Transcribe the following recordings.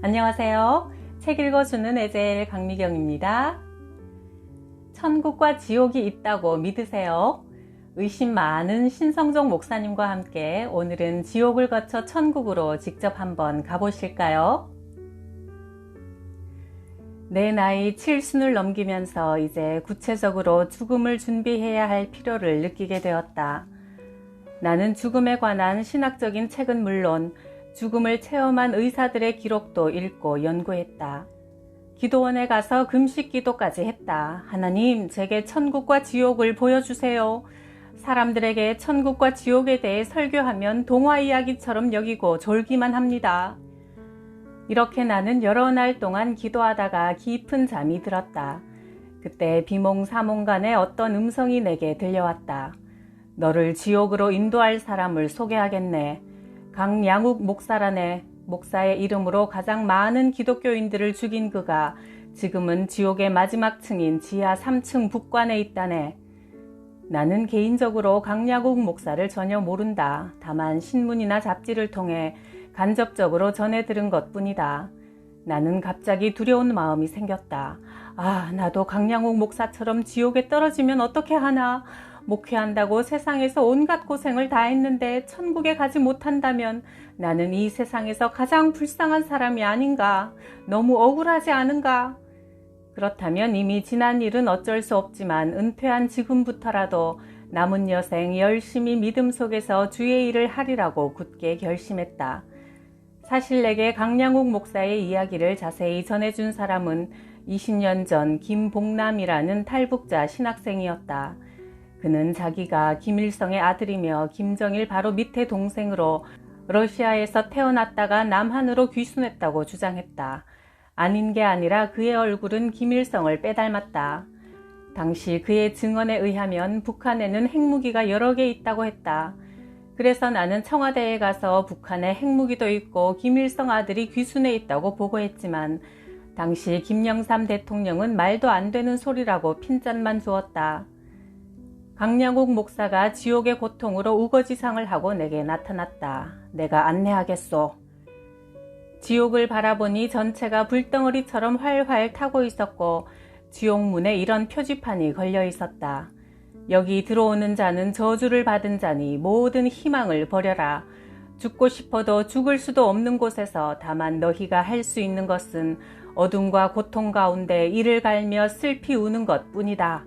안녕하세요. 책 읽어주는 에젤 강미경입니다. 천국과 지옥이 있다고 믿으세요? 의심 많은 신성종 목사님과 함께 오늘은 지옥을 거쳐 천국으로 직접 한번 가보실까요? 내 나이 칠순을 넘기면서 이제 구체적으로 죽음을 준비해야 할 필요를 느끼게 되었다. 나는 죽음에 관한 신학적인 책은 물론 죽음을 체험한 의사들의 기록도 읽고 연구했다. 기도원에 가서 금식 기도까지 했다. 하나님, 제게 천국과 지옥을 보여주세요. 사람들에게 천국과 지옥에 대해 설교하면 동화 이야기처럼 여기고 졸기만 합니다. 이렇게 나는 여러 날 동안 기도하다가 깊은 잠이 들었다. 그때 비몽사몽간에 어떤 음성이 내게 들려왔다. 너를 지옥으로 인도할 사람을 소개하겠네. 강양욱 목사라네. 목사의 이름으로 가장 많은 기독교인들을 죽인 그가 지금은 지옥의 마지막 층인 지하 3층 북관에 있다네. 나는 개인적으로 강야국 목사를 전혀 모른다. 다만 신문이나 잡지를 통해 간접적으로 전해 들은 것 뿐이다. 나는 갑자기 두려운 마음이 생겼다. 아, 나도 강양욱 목사처럼 지옥에 떨어지면 어떻게 하나? 목회한다고 세상에서 온갖 고생을 다 했는데 천국에 가지 못한다면 나는 이 세상에서 가장 불쌍한 사람이 아닌가? 너무 억울하지 않은가? 그렇다면 이미 지난 일은 어쩔 수 없지만 은퇴한 지금부터라도 남은 여생 열심히 믿음 속에서 주의 일을 하리라고 굳게 결심했다. 사실 내게 강량욱 목사의 이야기를 자세히 전해준 사람은 20년 전 김복남이라는 탈북자 신학생이었다. 그는 자기가 김일성의 아들이며 김정일 바로 밑에 동생으로 러시아에서 태어났다가 남한으로 귀순했다고 주장했다. 아닌 게 아니라 그의 얼굴은 김일성을 빼닮았다. 당시 그의 증언에 의하면 북한에는 핵무기가 여러 개 있다고 했다. 그래서 나는 청와대에 가서 북한에 핵무기도 있고 김일성 아들이 귀순해 있다고 보고했지만 당시 김영삼 대통령은 말도 안 되는 소리라고 핀잔만 주었다. 강량국 목사가 지옥의 고통으로 우거지상을 하고 내게 나타났다. 내가 안내하겠소. 지옥을 바라보니 전체가 불덩어리처럼 활활 타고 있었고 지옥문에 이런 표지판이 걸려 있었다. 여기 들어오는 자는 저주를 받은 자니 모든 희망을 버려라. 죽고 싶어도 죽을 수도 없는 곳에서 다만 너희가 할 수 있는 것은 어둠과 고통 가운데 이를 갈며 슬피 우는 것 뿐이다.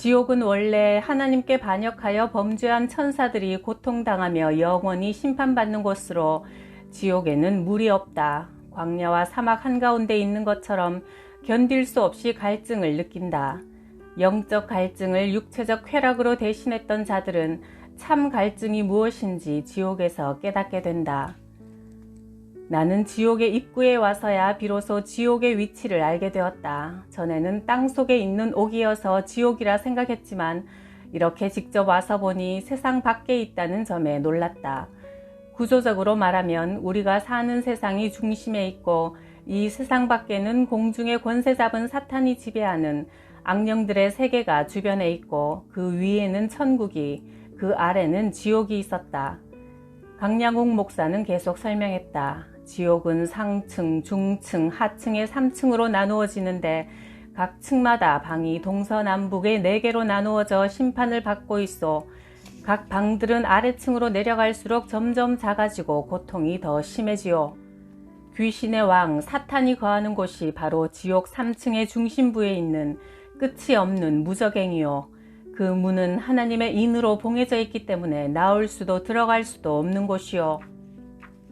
지옥은 원래 하나님께 반역하여 범죄한 천사들이 고통당하며 영원히 심판받는 곳으로 지옥에는 물이 없다. 광야와 사막 한가운데 있는 것처럼 견딜 수 없이 갈증을 느낀다. 영적 갈증을 육체적 쾌락으로 대신했던 자들은 참 갈증이 무엇인지 지옥에서 깨닫게 된다. 나는 지옥의 입구에 와서야 비로소 지옥의 위치를 알게 되었다. 전에는 땅 속에 있는 옥이어서 지옥이라 생각했지만 이렇게 직접 와서 보니 세상 밖에 있다는 점에 놀랐다. 구조적으로 말하면 우리가 사는 세상이 중심에 있고 이 세상 밖에는 공중의 권세 잡은 사탄이 지배하는 악령들의 세계가 주변에 있고 그 위에는 천국이 그 아래는 지옥이 있었다. 강량욱 목사는 계속 설명했다. 지옥은 상층, 중층, 하층의 3층으로 나누어지는데 각 층마다 방이 동서남북의 4개로 나누어져 심판을 받고 있어 각 방들은 아래층으로 내려갈수록 점점 작아지고 고통이 더 심해지요. 귀신의 왕 사탄이 거하는 곳이 바로 지옥 3층의 중심부에 있는 끝이 없는 무적행이요. 그 문은 하나님의 인으로 봉해져 있기 때문에 나올 수도 들어갈 수도 없는 곳이요.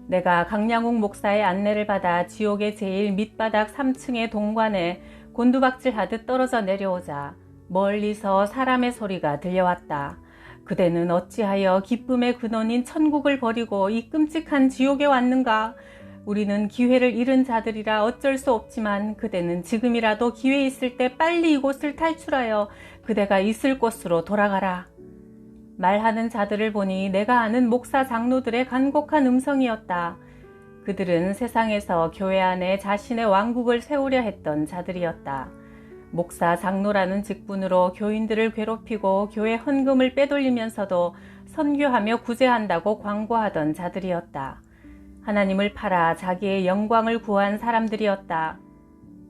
내가 강량욱 목사의 안내를 받아 지옥의 제일 밑바닥 3층의 동관에 곤두박질하듯 떨어져 내려오자 멀리서 사람의 소리가 들려왔다. 그대는 어찌하여 기쁨의 근원인 천국을 버리고 이 끔찍한 지옥에 왔는가? 우리는 기회를 잃은 자들이라 어쩔 수 없지만 그대는 지금이라도 기회 있을 때 빨리 이곳을 탈출하여 그대가 있을 곳으로 돌아가라. 말하는 자들을 보니 내가 아는 목사 장로들의 간곡한 음성이었다. 그들은 세상에서 교회 안에 자신의 왕국을 세우려 했던 자들이었다. 목사 장로라는 직분으로 교인들을 괴롭히고 교회 헌금을 빼돌리면서도 선교하며 구제한다고 광고하던 자들이었다. 하나님을 팔아 자기의 영광을 구한 사람들이었다.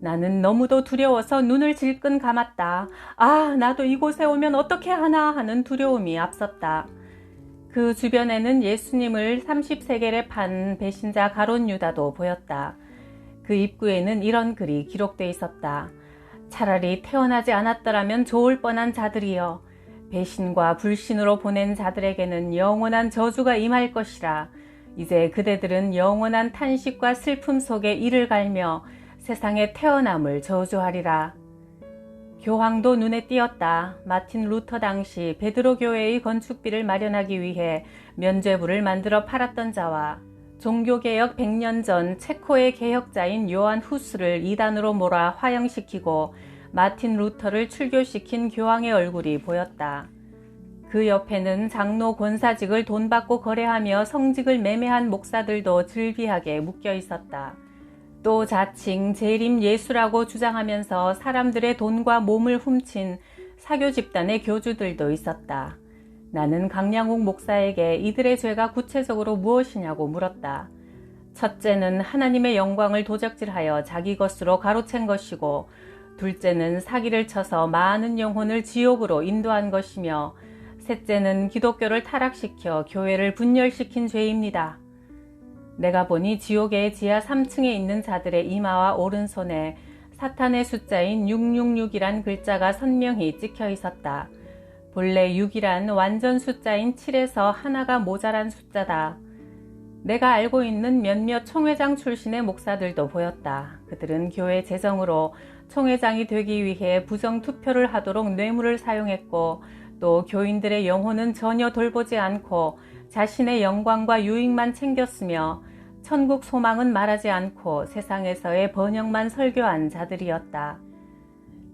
나는 너무도 두려워서 눈을 질끈 감았다. 아, 나도 이곳에 오면 어떻게 하나 하는 두려움이 앞섰다. 그 주변에는 예수님을 30세겔에 판 배신자 가론 유다도 보였다. 그 입구에는 이런 글이 기록돼 있었다. 차라리 태어나지 않았더라면 좋을 뻔한 자들이여. 배신과 불신으로 보낸 자들에게는 영원한 저주가 임할 것이라. 이제 그대들은 영원한 탄식과 슬픔 속에 이를 갈며 세상에 태어남을 저주하리라. 교황도 눈에 띄었다. 마틴 루터 당시 베드로 교회의 건축비를 마련하기 위해 면죄부를 만들어 팔았던 자와 종교개혁 100년 전 체코의 개혁자인 요한 후스를 이단으로 몰아 화형시키고 마틴 루터를 출교시킨 교황의 얼굴이 보였다. 그 옆에는 장로 권사직을 돈 받고 거래하며 성직을 매매한 목사들도 즐비하게 묶여 있었다. 또 자칭 재림 예수라고 주장하면서 사람들의 돈과 몸을 훔친 사교 집단의 교주들도 있었다. 나는 강량욱 목사에게 이들의 죄가 구체적으로 무엇이냐고 물었다. 첫째는 하나님의 영광을 도적질하여 자기 것으로 가로챈 것이고, 둘째는 사기를 쳐서 많은 영혼을 지옥으로 인도한 것이며, 셋째는 기독교를 타락시켜 교회를 분열시킨 죄입니다. 내가 보니 지옥의 지하 3층에 있는 자들의 이마와 오른손에 사탄의 숫자인 666이란 글자가 선명히 찍혀 있었다. 본래 6이란 완전 숫자인 7에서 하나가 모자란 숫자다. 내가 알고 있는 몇몇 총회장 출신의 목사들도 보였다. 그들은 교회 재정으로 총회장이 되기 위해 부정 투표를 하도록 뇌물을 사용했고 또 교인들의 영혼은 전혀 돌보지 않고 자신의 영광과 유익만 챙겼으며 천국 소망은 말하지 않고 세상에서의 번영만 설교한 자들이었다.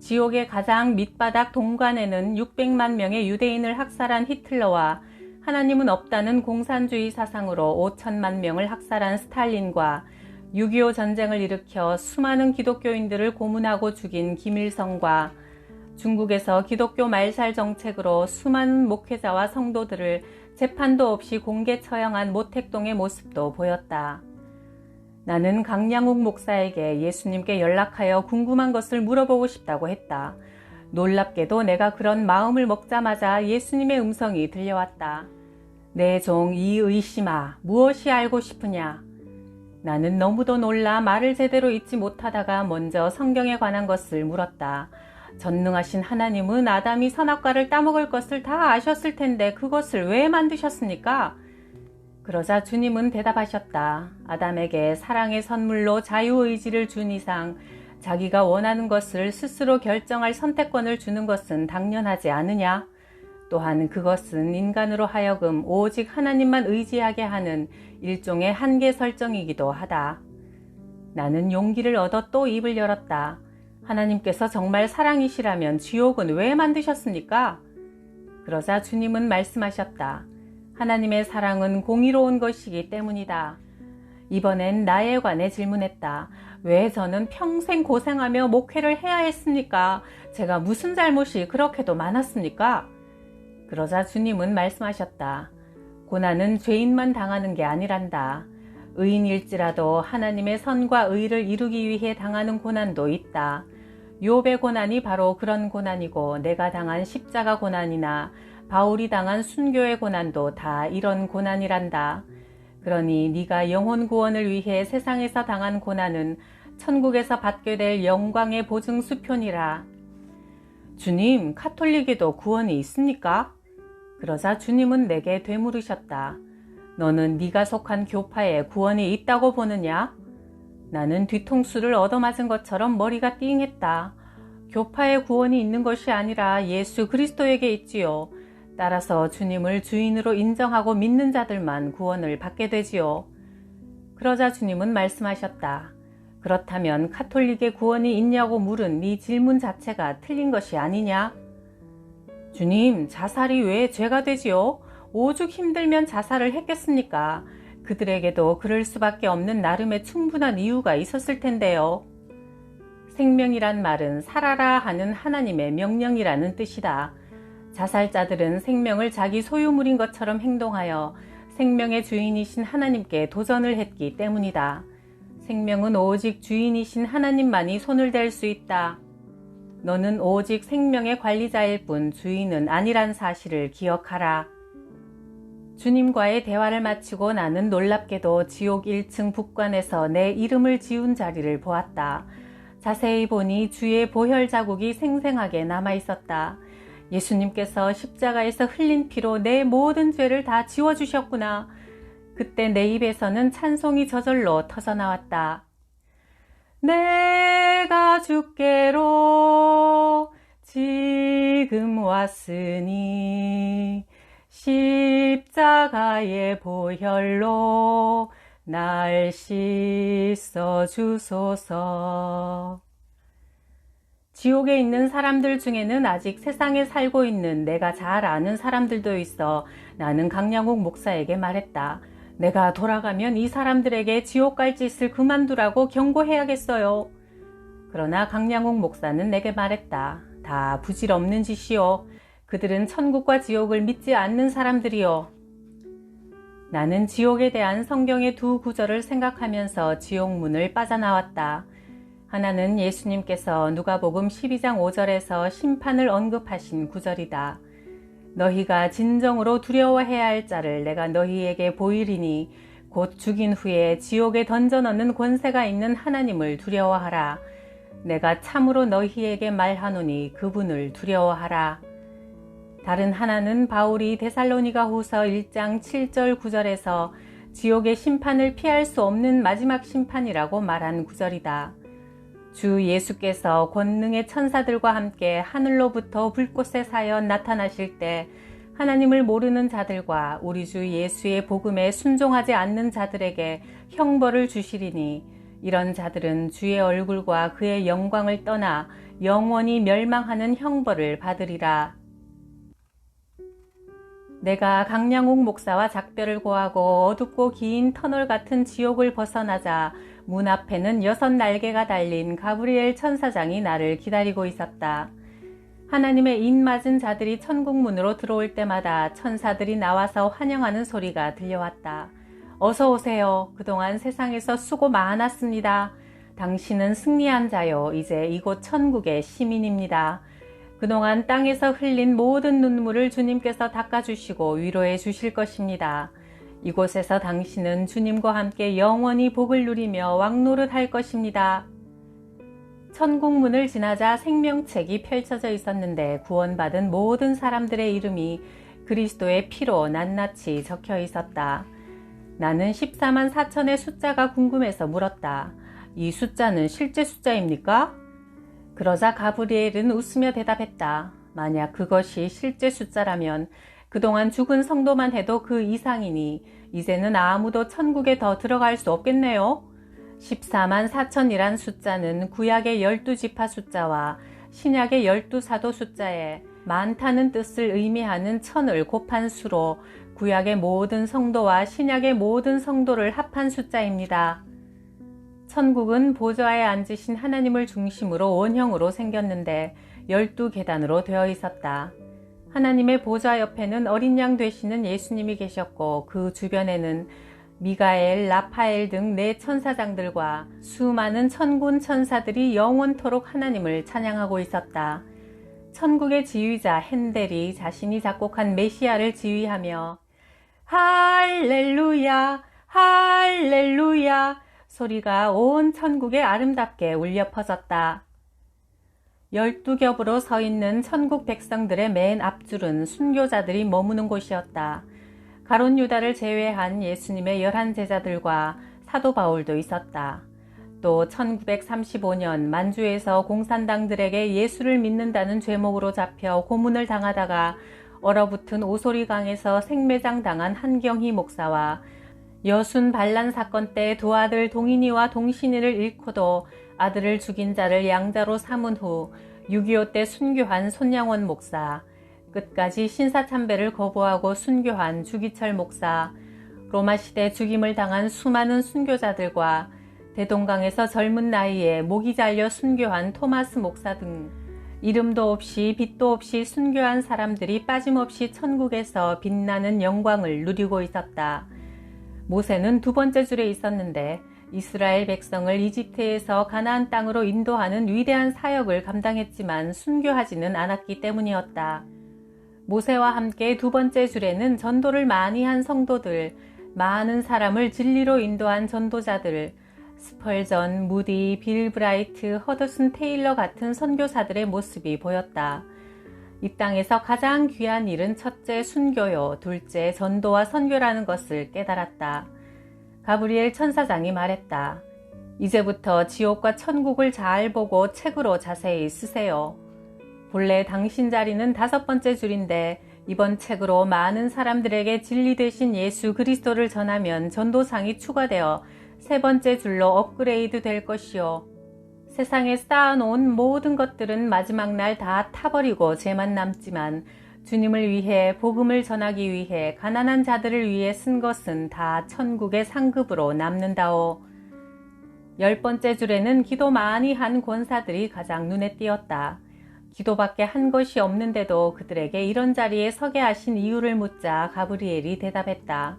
지옥의 가장 밑바닥 동관에는 600만 명의 유대인을 학살한 히틀러와 하나님은 없다는 공산주의 사상으로 5천만 명을 학살한 스탈린과 6.25 전쟁을 일으켜 수많은 기독교인들을 고문하고 죽인 김일성과 중국에서 기독교 말살 정책으로 수많은 목회자와 성도들을 재판도 없이 공개 처형한 모택동의 모습도 보였다. 나는 강량욱 목사에게 예수님께 연락하여 궁금한 것을 물어보고 싶다고 했다. 놀랍게도 내가 그런 마음을 먹자마자 예수님의 음성이 들려왔다. 내 종 이의심아, 무엇이 알고 싶으냐? 나는 너무도 놀라 말을 제대로 잊지 못하다가 먼저 성경에 관한 것을 물었다. 전능하신 하나님은 아담이 선악과를 따먹을 것을 다 아셨을 텐데 그것을 왜 만드셨습니까? 그러자 주님은 대답하셨다. 아담에게 사랑의 선물로 자유의지를 준 이상 자기가 원하는 것을 스스로 결정할 선택권을 주는 것은 당연하지 않으냐? 또한 그것은 인간으로 하여금 오직 하나님만 의지하게 하는 일종의 한계 설정이기도 하다. 나는 용기를 얻어 또 입을 열었다. 하나님께서 정말 사랑이시라면 지옥은 왜 만드셨습니까? 그러자 주님은 말씀하셨다. 하나님의 사랑은 공의로운 것이기 때문이다. 이번엔 나에 관해 질문했다. 왜 저는 평생 고생하며 목회를 해야 했습니까? 제가 무슨 잘못이 그렇게도 많았습니까? 그러자 주님은 말씀하셨다. 고난은 죄인만 당하는 게 아니란다. 의인일지라도 하나님의 선과 의를 이루기 위해 당하는 고난도 있다. 욥의 고난이 바로 그런 고난이고 내가 당한 십자가 고난이나 바울이 당한 순교의 고난도 다 이런 고난이란다. 그러니 네가 영혼 구원을 위해 세상에서 당한 고난은 천국에서 받게 될 영광의 보증 수표니라. 주님, 카톨릭에도 구원이 있습니까? 그러자 주님은 내게 되물으셨다. 너는 네가 속한 교파에 구원이 있다고 보느냐? 나는 뒤통수를 얻어맞은 것처럼 머리가 띵했다. 교파에 구원이 있는 것이 아니라 예수 그리스도에게 있지요. 따라서 주님을 주인으로 인정하고 믿는 자들만 구원을 받게 되지요. 그러자 주님은 말씀하셨다. 그렇다면 카톨릭에 구원이 있냐고 물은 네 질문 자체가 틀린 것이 아니냐? 주님, 자살이 왜 죄가 되지요? 오죽 힘들면 자살을 했겠습니까? 그들에게도 그럴 수밖에 없는 나름의 충분한 이유가 있었을 텐데요. 생명이란 말은 살아라 하는 하나님의 명령이라는 뜻이다. 자살자들은 생명을 자기 소유물인 것처럼 행동하여 생명의 주인이신 하나님께 도전을 했기 때문이다. 생명은 오직 주인이신 하나님만이 손을 댈 수 있다. 너는 오직 생명의 관리자일 뿐 주인은 아니란 사실을 기억하라. 주님과의 대화를 마치고 나는 놀랍게도 지옥 1층 북관에서 내 이름을 지운 자리를 보았다. 자세히 보니 주의 보혈 자국이 생생하게 남아 있었다. 예수님께서 십자가에서 흘린 피로 내 모든 죄를 다 지워주셨구나. 그때 내 입에서는 찬송이 저절로 터져 나왔다. 내가 주께로 지금 왔으니 십자가의 보혈로 날 씻어 주소서. 지옥에 있는 사람들 중에는 아직 세상에 살고 있는 내가 잘 아는 사람들도 있어 나는 강량욱 목사에게 말했다. 내가 돌아가면 이 사람들에게 지옥 갈 짓을 그만두라고 경고해야겠어요. 그러나 강량욱 목사는 내게 말했다. 다 부질없는 짓이요. 그들은 천국과 지옥을 믿지 않는 사람들이요. 나는 지옥에 대한 성경의 두 구절을 생각하면서 지옥 문을 빠져나왔다. 하나는 예수님께서 누가복음 12장 5절에서 심판을 언급하신 구절이다. 너희가 진정으로 두려워해야 할 자를 내가 너희에게 보이리니 곧 죽인 후에 지옥에 던져 넣는 권세가 있는 하나님을 두려워하라. 내가 참으로 너희에게 말하노니 그분을 두려워하라. 다른 하나는 바울이 데살로니가 후서 1장 7절 9절에서 지옥의 심판을 피할 수 없는 마지막 심판이라고 말한 구절이다. 주 예수께서 권능의 천사들과 함께 하늘로부터 불꽃에 사여 나타나실 때 하나님을 모르는 자들과 우리 주 예수의 복음에 순종하지 않는 자들에게 형벌을 주시리니 이런 자들은 주의 얼굴과 그의 영광을 떠나 영원히 멸망하는 형벌을 받으리라. 내가 강량욱 목사와 작별을 고하고 어둡고 긴 터널 같은 지옥을 벗어나자 문 앞에는 여섯 날개가 달린 가브리엘 천사장이 나를 기다리고 있었다. 하나님의 인 맞은 자들이 천국 문으로 들어올 때마다 천사들이 나와서 환영하는 소리가 들려왔다. 어서 오세요. 그동안 세상에서 수고 많았습니다. 당신은 승리한 자요. 이제 이곳 천국의 시민입니다. 그동안 땅에서 흘린 모든 눈물을 주님께서 닦아주시고 위로해 주실 것입니다. 이곳에서 당신은 주님과 함께 영원히 복을 누리며 왕노릇 할 것입니다. 천국문을 지나자 생명책이 펼쳐져 있었는데 구원받은 모든 사람들의 이름이 그리스도의 피로 낱낱이 적혀 있었다. 나는 14만 4천의 숫자가 궁금해서 물었다. 이 숫자는 실제 숫자입니까? 그러자 가브리엘은 웃으며 대답했다. 만약 그것이 실제 숫자라면 그동안 죽은 성도만 해도 그 이상이니 이제는 아무도 천국에 더 들어갈 수 없겠네요. 14만 4천이란 숫자는 구약의 12지파 숫자와 신약의 12사도 숫자에 많다는 뜻을 의미하는 천을 곱한 수로 구약의 모든 성도와 신약의 모든 성도를 합한 숫자입니다. 천국은 보좌에 앉으신 하나님을 중심으로 원형으로 생겼는데 열두 계단으로 되어 있었다. 하나님의 보좌 옆에는 어린 양 되시는 예수님이 계셨고 그 주변에는 미가엘, 라파엘 등 네 천사장들과 수많은 천군 천사들이 영원토록 하나님을 찬양하고 있었다. 천국의 지휘자 헨델이 자신이 작곡한 메시아를 지휘하며 할렐루야, 할렐루야 소리가 온 천국에 아름답게 울려 퍼졌다. 열두 겹으로 서 있는 천국 백성들의 맨 앞줄은 순교자들이 머무는 곳이었다. 가론 유다를 제외한 예수님의 열한 제자들과 사도 바울도 있었다. 또 1935년 만주에서 공산당들에게 예수를 믿는다는 죄목으로 잡혀 고문을 당하다가 얼어붙은 오소리강에서 생매장 당한 한경희 목사와 여순 반란 사건 때 두 아들 동인이와 동신이를 잃고도 아들을 죽인 자를 양자로 삼은 후 6.25 때 순교한 손양원 목사, 끝까지 신사참배를 거부하고 순교한 주기철 목사, 로마 시대 죽임을 당한 수많은 순교자들과 대동강에서 젊은 나이에 목이 잘려 순교한 토마스 목사 등 이름도 없이 빛도 없이 순교한 사람들이 빠짐없이 천국에서 빛나는 영광을 누리고 있었다. 모세는 두 번째 줄에 있었는데 이스라엘 백성을 이집트에서 가나안 땅으로 인도하는 위대한 사역을 감당했지만 순교하지는 않았기 때문이었다. 모세와 함께 두 번째 줄에는 전도를 많이 한 성도들, 많은 사람을 진리로 인도한 전도자들, 스펄전, 무디, 빌 브라이트, 허더슨 테일러 같은 선교사들의 모습이 보였다. 이 땅에서 가장 귀한 일은 첫째 순교요, 둘째 전도와 선교라는 것을 깨달았다. 가브리엘 천사장이 말했다. 이제부터 지옥과 천국을 잘 보고 책으로 자세히 쓰세요. 본래 당신 자리는 다섯 번째 줄인데 이번 책으로 많은 사람들에게 진리 되신 예수 그리스도를 전하면 전도상이 추가되어 세 번째 줄로 업그레이드 될 것이요. 세상에 쌓아놓은 모든 것들은 마지막 날 다 타버리고 죄만 남지만 주님을 위해 복음을 전하기 위해 가난한 자들을 위해 쓴 것은 다 천국의 상급으로 남는다오. 열 번째 줄에는 기도 많이 한 권사들이 가장 눈에 띄었다. 기도밖에 한 것이 없는데도 그들에게 이런 자리에 서게 하신 이유를 묻자 가브리엘이 대답했다.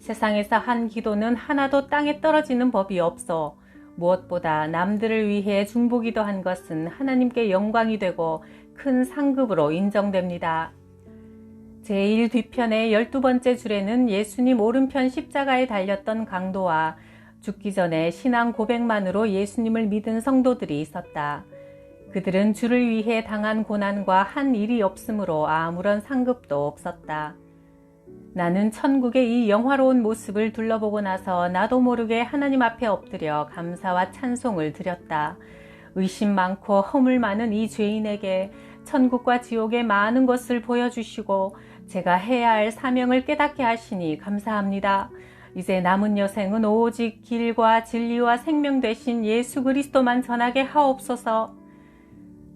세상에서 한 기도는 하나도 땅에 떨어지는 법이 없어. 무엇보다 남들을 위해 중보기도 한 것은 하나님께 영광이 되고 큰 상급으로 인정됩니다. 제1 뒤편의 12번째 줄에는 예수님 오른편 십자가에 달렸던 강도와 죽기 전에 신앙 고백만으로 예수님을 믿은 성도들이 있었다. 그들은 주를 위해 당한 고난과 한 일이 없으므로 아무런 상급도 없었다. 나는 천국의 이 영화로운 모습을 둘러보고 나서 나도 모르게 하나님 앞에 엎드려 감사와 찬송을 드렸다. 의심 많고 허물 많은 이 죄인에게 천국과 지옥의 많은 것을 보여주시고 제가 해야 할 사명을 깨닫게 하시니 감사합니다. 이제 남은 여생은 오직 길과 진리와 생명 되신 예수 그리스도만 전하게 하옵소서.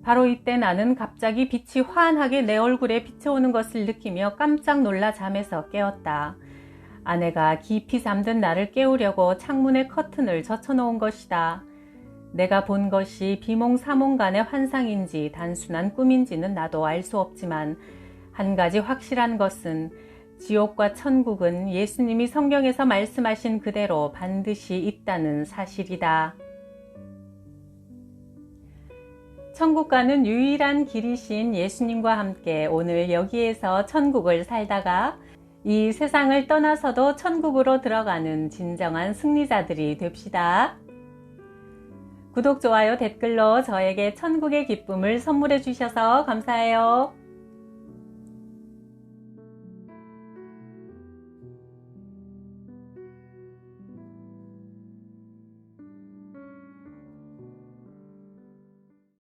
바로 이때 나는 갑자기 빛이 환하게 내 얼굴에 비쳐오는 것을 느끼며 깜짝 놀라 잠에서 깨었다. 아내가 깊이 잠든 나를 깨우려고 창문에 커튼을 젖혀놓은 것이다. 내가 본 것이 비몽사몽간의 환상인지 단순한 꿈인지는 나도 알 수 없지만 한 가지 확실한 것은 지옥과 천국은 예수님이 성경에서 말씀하신 그대로 반드시 있다는 사실이다. 천국 가는 유일한 길이신 예수님과 함께 오늘 여기에서 천국을 살다가 이 세상을 떠나서도 천국으로 들어가는 진정한 승리자들이 됩시다. 구독, 좋아요, 댓글로 저에게 천국의 기쁨을 선물해 주셔서 감사해요.